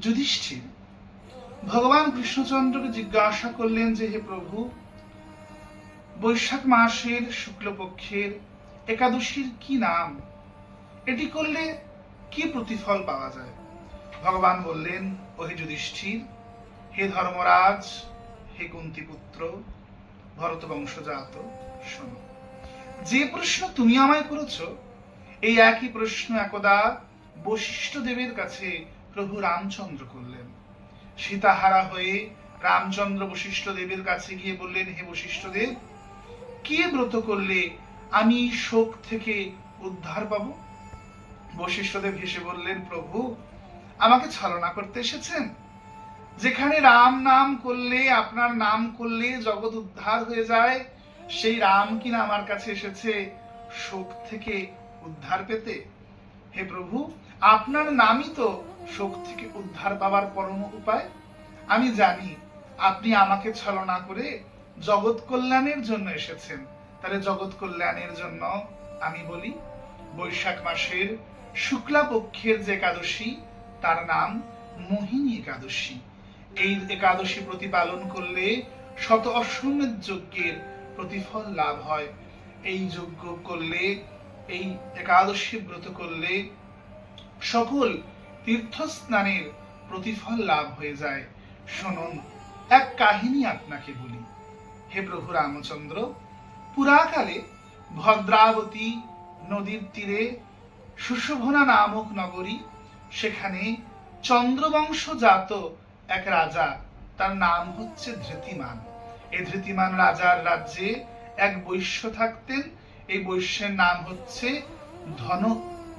যুধিষ্ঠির, ভগবান কৃষ্ণচন্দ্রকে জিজ্ঞাসা করলেন যে, হে প্রভু, বৈশাখ মাসের শুক্লপক্ষের একাদশীর কি নাম? এটি করলে কি প্রতিফল পাওয়া যায়? ভগবান বললেন, ওহে যুধিষ্ঠির, হে ধর্মরাজ, হে কুন্তিপুত্র, ভরত বংশজাত, শোনো। যে প্রশ্ন তুমি আমায় করেছ, এই একই প্রশ্ন একদা বশিষ্ঠ দেবের কাছে প্রভু রামচন্দ্র করলেন। সীতাহারা হয়ে রামচন্দ্র বশিষ্ঠ দেবের কাছে গিয়ে বললেন, হে বশিষ্ঠ দেব কি ব্রত করলে আমি শোক থেকে উদ্ধার পাব? বশিষ্ঠদেব হেসে বললেন, প্রভু, আমাকে ছলনা করতে এসেছেন? যেখানে রাম নাম করলে, আপনার নাম করলে জগৎ উদ্ধার হয়ে যায়, সেই রাম কিনা আমার কাছে এসেছে শোক থেকে উদ্ধার পেতে। হে প্রভু, আপনার নামই তো শোক থেকে উদ্ধার পাওয়ার পরম উপায়? আমি জানি আপনি আমাকে ছলনা করে জগৎ কল্যাণের জন্য এসেছেন। তাহলে জগৎ কল্যাণের জন্য আমি বলি, বৈশাখ মাসের শুক্লা পক্ষের যে একাদশী, তার নাম মোহিনী একাদশী। এই একাদশী প্রতিপালন করলে শত অশ্বমেধ যজ্ঞের প্রতিফল লাভ হয়। এই যজ্ঞ করলে, এই একাদশী ব্রত করলে সকল তীর্থস্নানের প্রতিফল লাভ হয়ে যায়। শুনুন, এক কাহিনী আপনাকে বলি। হে প্রভু রামচন্দ্র, পুরাকালে ভদ্রাবতী নদীর তীরে সুশোভনা নামক নগরী, সেখানে চন্দ্রবংশজাত এক রাজা, তার নাম হচ্ছে ধৃতিমান। এই ধৃতিমান রাজার রাজ্যে এক বৈশ্য থাকতেন। এই বৈশ্যের নাম হচ্ছে ধন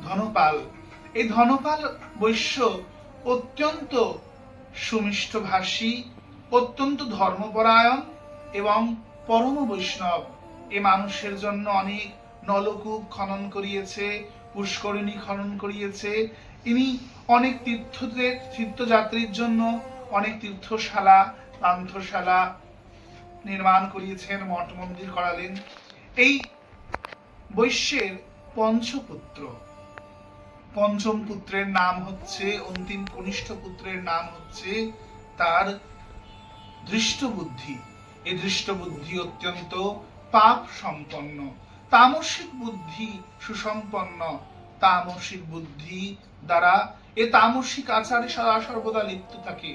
ধনপাল। এই ধনপাল বৈশ্য অত্যন্ত সুমিষ্ট ভাষী অত্যন্ত ধর্মপরায়ণ এবং পরম বৈষ্ণব। এ মানুষের জন্য অনেক নলকূপ খনন করিয়েছে, পুষ্করিণী খনন করিয়েছে। ইনি অনেক তীর্থদের, তীর্থযাত্রীর জন্য অনেক তীর্থশালা, পান্থশালা নির্মাণ করিয়েছেন, মঠ মন্দির করালেন। এই বৈশ্যের পঞ্চপুত্র। পঞ্চম পুত্রের নাম হচ্ছে, অন্তিম কনিষ্ঠ পুত্রের নাম হচ্ছে তার দৃষ্ট বুদ্ধি এই দৃষ্ট বুদ্ধি অত্যন্ত পাপ সম্পন্ন তামসিক বুদ্ধি সুসম্পন্ন। তামসিক বুদ্ধি দ্বারা এ তামসিক আচারে সদা সর্বদা লিপ্ত থাকে।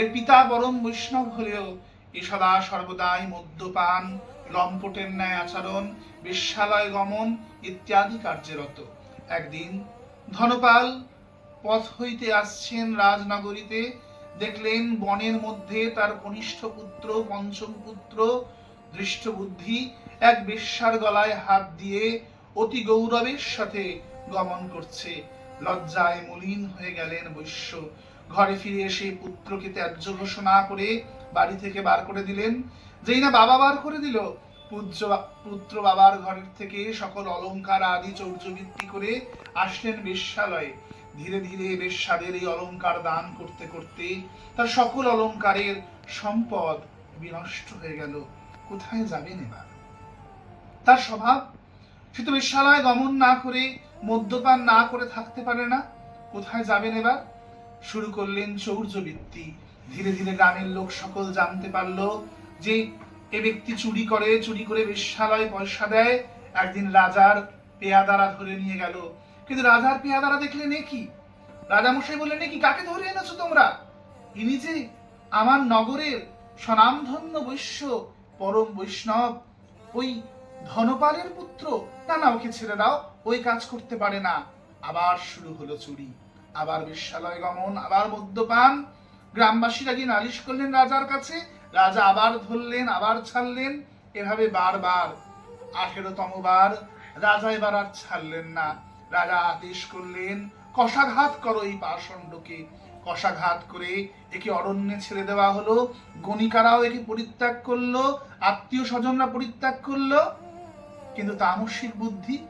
এর পিতা পরম বৈষ্ণব হলেও এ সদা সর্বদাই মদ্যপান, লম্পটের ন্যায় আচরণ, বেশ্যালয় গমন ইত্যাদি কার্যরত। একদিন ধনপাল পথ হইতে আসছেন রাজনগরীতে, দেখলেন বনের মধ্যে তার কনিষ্ঠ পুত্র, পঞ্চম পুত্র দৃষ্ট বুদ্ধি এক বেশ্যার গলায় হাত দিয়ে অতি গৌরবের সাথে গমন করছে। লজ্জায় মলিন হয়ে গেলেন বৈশ্য। ঘরে ফিরে এসে পুত্রকে ত্যায্য ঘোষণা করে বাড়ি থেকে বার করে দিলেন। যেই না বাবা বার করে দিল পূজ্য পুত্র বাবার ঘরের থেকে সকল অলংকার আদি চৌর্যবৃত্তি করে আসলেন বেশ্যালয়ে। ধীরে ধীরে বেশ্যাদের এই অলংকার দান করতে করতে তার সকল অলংকারের সম্পদ বিনষ্ট হয়ে গেল। কোথায় যাবেন এবার? তার স্বভাব? সে তো বেশ্যালয় গমন না করে, মদ্যপান না করে থাকতে পারে না। কোথায় যাবেন এবার? শুরু করলেন চৌর্যবৃত্তি। ধীরে ধীরে গ্রামের লোক সকল জানতে পারল যে এ ব্যক্তি চুরি করে চুরি করে বেশ্যালয় পয়সা দেয়। একদিন রাজার পেয়াদারা ধরে নিয়ে গেল। কিন্তু রাজার পেয়াদারা দেখলেন এ কি রাজামশাই বললেন "এ কি কাকে ধরে এনেছো তোমরা? ইনি যে আমার নগরের স্বনামধন্য বৈশ্য, পরম বৈষ্ণব, ওই ধনপালের পুত্র। না না, ওকে ছেড়ে দাও, ওই কাজ করতে পারে না। আবার শুরু হলো চুরি। আবার বেশ্যালয় গমন, আবার মদ্যপান। গ্রামবাসীরা গিয়ে নালিশ করলেন রাজার কাছে রাজা আবার ধরলেন, আবার ছাড়লেন। এভাবে বারবার, আঠেরোতম বার রাজা এবার আর ছাড়লেন না। রাজা আদেশ করলেন, কষাঘাত করো এই পাষণ্ডকে। কষাঘাত করে একে অরণ্যে ছেড়ে দেওয়া হলো। গণিকারাও একে পরিত্যাগ করল আত্মীয় স্বজনরা পরিত্যাগ করল। কিন্তু তামসিক বুদ্ধি,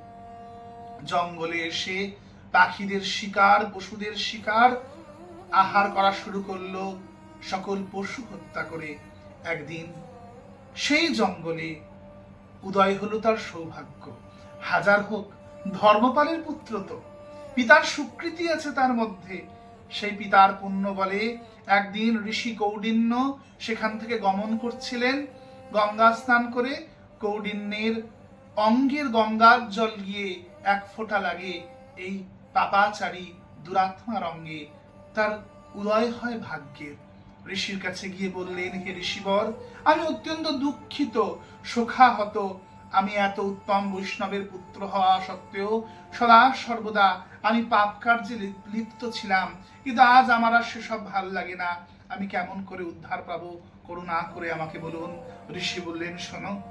জঙ্গলে এসে পাখিদের শিকার, পশুদের শিকার আহার করা শুরু করল। সকল পশু হত্যা করে একদিন সেই জঙ্গলে উদয় হলো তার সৌভাগ্য। হাজার হোক ধর্মপালের পুত্র তো, পিতার স্বীকৃতি আছে তার মধ্যে। সেই পিতার পুণ্য বলে একদিন ঋষি কৌডিন্য সেখান থেকে গমন করছিলেন। গঙ্গা স্নান করে কৌডিন্যের অঙ্গের গঙ্গার জল গিয়ে এক ফোঁটা লাগে এই পাপাচারী দুরাত্মার অঙ্গে। তার উদয় হয় ভাগ্যের। ঋষির কাছে গিয়ে বললেন, হে ঋষিবর, আমি অত্যন্ত দুঃখিত। শোকাহত। আমি এত উত্তম বৈষ্ণবের পুত্র হওয়া সত্ত্বেও সদা সর্বদা আমি পাপ কার্যে লিপ্ত ছিলাম। কিন্তু আজ আমার আর সেসব ভালো লাগে না। আমি কেমন করে উদ্ধার পাবো? করুণা করে আমাকে বলুন। ঋষি বললেন, শোনো,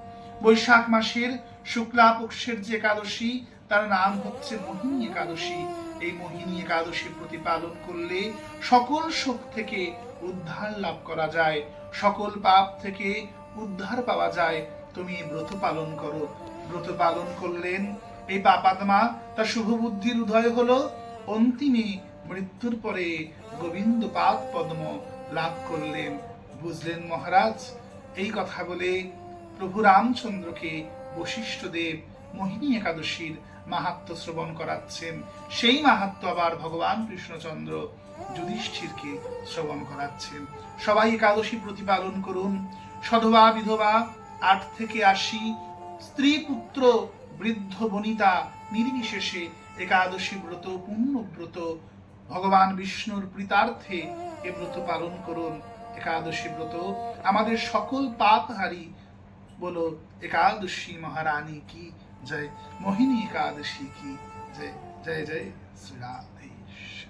বৈশাখ মাসের শুক্লা পক্ষের যে একাদশী, তার নাম হচ্ছে মোহিনী একাদশী। এই মোহিনী একাদশী প্রতিপালন করলে সকল শোক থেকে উদ্ধার লাভ করা যায়। সকল পাপ থেকে উদ্ধার পাওয়া যায়। তুমি ব্রত পালন করো। ব্রত পালন করলেন এই পাপাত্মা। তার শুভ বুদ্ধির উদয় হলো অন্তিমে মৃত্যুর পরে গোবিন্দ পাদ পদ্ম লাভ করলেন। বুঝলেন মহারাজ, এই কথা বলে প্রভু রামচন্দ্রকে বশিষ্ঠ দেব, মোহিনী একাদশীর মাহাত্ম শ্রবণ করাচ্ছেন। সেই মাহাত্ম আবার ভগবান কৃষ্ণচন্দ্র যুধিষ্ঠিরকে শ্রবণ করাচ্ছেন। সবাই একাদশী প্রতিপালন করুন। সধবা, বিধবা, আট থেকে আশি স্ত্রী পুত্র বৃদ্ধ, বনিতা, নির্বিশেষে একাদশী ব্রত পূর্ণ ব্রত। ভগবান বিষ্ণুর প্রীতার্থে এ ব্রত পালন করুন। একাদশী ব্রত। আমাদের সকল পাপ হারি বলো, একাদশী মহারানী কি? জয় মোহিনী একাদশী কি? জয় জয় জয় শ্রী রাধেশ